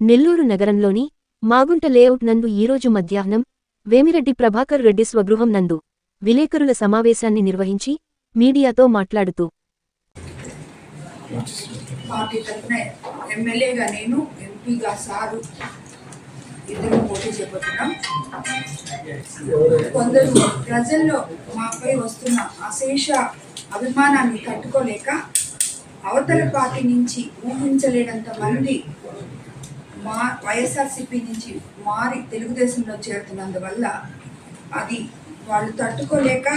నెల్లూరు నగరంలోని మాగుంట లేఅవుట్ నందు ఈరోజు మధ్యాహ్నం వేమిరెడ్డి ప్రభాకర్ రెడ్డి స్వగృహం నందు విలేకరుల సమావేశాన్ని నిర్వహించి మీడియాతో మాట్లాడుతూ పార్టీ తరఫున ఎమ్మెల్యేగా నేను ఎంపీగా సారు ఇద్దరు పోటీ చేపడుతున్నాం. కొందరు ప్రజల్లో మాపై వస్తున్న అశేష అభిమానాన్ని తట్టుకోలేక అవతల పార్టీ నుంచి ఊహించలేనంత మంది మా వైఎస్ఆర్సిపి నుంచి మారి తెలుగుదేశంలో చేరుతున్నందువల్ల అది వాళ్ళు తట్టుకోలేక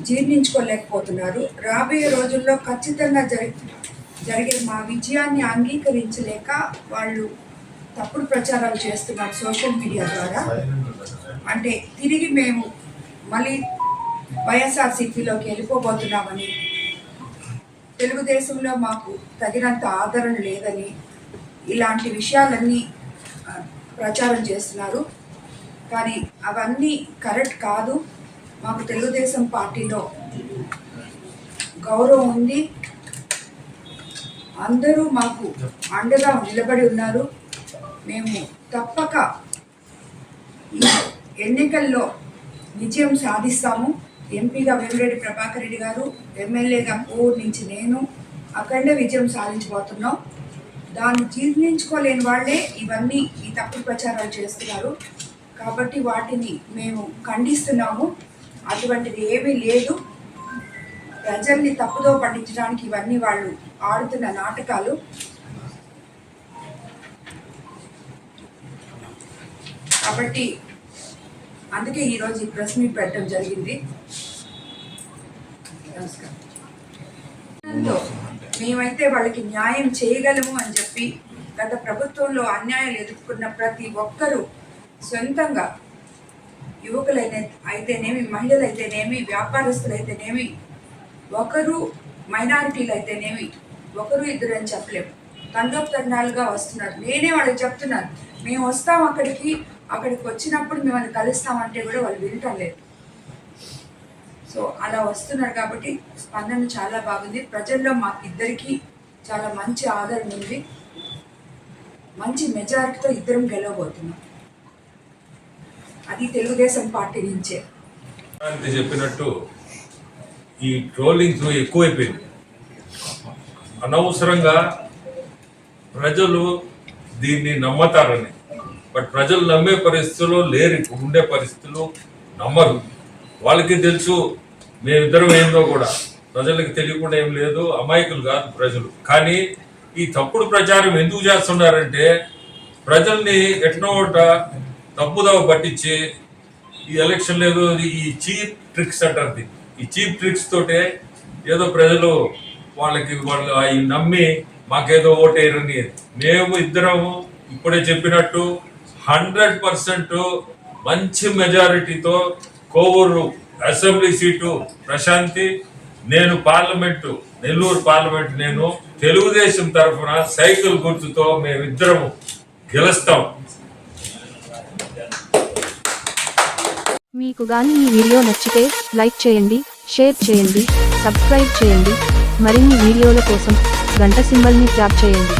జీర్ణించుకోలేకపోతున్నారు. రాబోయే రోజుల్లో ఖచ్చితంగా జరి జరిగే మా విజయాన్ని అంగీకరించలేక వాళ్ళు తప్పుడు ప్రచారాలు చేస్తున్నారు సోషల్ మీడియా ద్వారా. అంటే తిరిగి మేము మళ్ళీ వైఎస్ఆర్సీపీలోకి వెళ్ళిపోబోతున్నామని తెలుగుదేశంలో మాకు తగినంత ఆదరణ లేదని ఇలాంటి విషయాలన్నీ ప్రచారం చేస్తున్నారు. కానీ అవన్నీ కరెక్ట్ కాదు. మాకు తెలుగుదేశం పార్టీలో గౌరవం ఉంది. అందరూ మాకు అండగా నిలబడి ఉన్నారు. మేము తప్పక ఈ ఎన్నికల్లో విజయం సాధిస్తాము. ఎంపీగా వేమిరెడ్డి ప్రభాకర్ రెడ్డి గారు ఎమ్మెల్యేగా కోర్ నుంచి నేను అఖండ విజయం సాధించబోతున్నాం. దాన్ని జీర్ణించుకోలేని వాళ్ళే ఇవన్నీ ఈ తప్పుడు ప్రచారాలు చేస్తున్నారు. కాబట్టి వాటిని మేము ఖండిస్తున్నాము. అటువంటిది ఏమీ లేదు. ప్రజల్ని తప్పుదో పట్టించడానికి ఇవన్నీ వాళ్ళు ఆడుతున్న నాటకాలు. కాబట్టి అందుకే ఈరోజు ఈ ప్రెస్ మీట్ పెట్టడం జరిగింది. నమస్కారం. మేమైతే వాళ్ళకి న్యాయం చేయగలము అని చెప్పి గత ప్రభుత్వంలో అన్యాయాలు ఎదుర్కొన్న ప్రతి ఒక్కరూ సొంతంగా యువకులైన అయితేనేమి మహిళలు అయితేనేమి వ్యాపారస్తులు అయితేనేమి ఒకరు మైనారిటీలు అయితేనేమి ఒకరు ఇద్దరు అని చెప్పలేము. తండోపతండాలుగా వస్తున్నారు. నేనే వాళ్ళకి చెప్తున్నాను. మేము వస్తాం అక్కడికి అక్కడికి వచ్చినప్పుడు మిమ్మల్ని కలుస్తామంటే కూడా వాళ్ళు వింటలేదు సో అలా వస్తున్నారు కాబట్టి స్పందన చాలా బాగుంది. ప్రజల్లో మాకు ఇద్దరికి చాలా మంచి ఆదరణ ఉంది. మంచి మెజారిటీతో ఇద్దరం గెలవబోతున్నాం. అది తెలుగుదేశం పార్టీ నుంచే. చెప్పినట్టు ఈ ట్రోలింగ్స్ ఎక్కువైపోయింది. అనవసరంగా ప్రజలు దీన్ని నమ్మతారని. బట్ ప్రజలు నమ్మే పరిస్థితుల్లో లేరు. ఇప్పుడు ఉండే పరిస్థితులు నమ్మరు. వాళ్ళకి తెలుసు మేమిద్దరం ఏందో కూడా ప్రజలకు తెలియకుండా ఏం లేదు అమాయకులు కాదు ప్రజలు. కానీ ఈ తప్పుడు ప్రచారం ఎందుకు చేస్తున్నారంటే ప్రజల్ని ఎట్నో ఒకట తప్పుదవ పట్టించి ఈ ఎలక్షన్ లేదు ఈ చీప్ ట్రిక్స్ అంటారు ఈ చీప్ ట్రిక్స్ తోటే ఏదో ప్రజలు వాళ్ళకి వాళ్ళు అవి నమ్మి మాకేదో ఓటేయరని మేము ఇద్దరము ఇప్పుడే చెప్పినట్టు హండ్రెడ్ పర్సెంట్ మంచి మెజారిటీతో కోవూరు అసెంబ్లీ సీటు ప్రశాంతి నేను పార్లమెంటు నెల్లూరు పార్లమెంట్ నేను తెలుగుదేశం తరఫున సైకిల్ గుర్తుతో మేమిద్దరము గెలుస్తాం. మీకు గాని ఈ వీడియో నచ్చితే లైక్ చేయండి షేర్ చేయండి సబ్స్క్రైబ్ చేయండి. మరిన్ని వీడియోల కోసం గంట సింబల్ని ట్యాప్ చేయండి.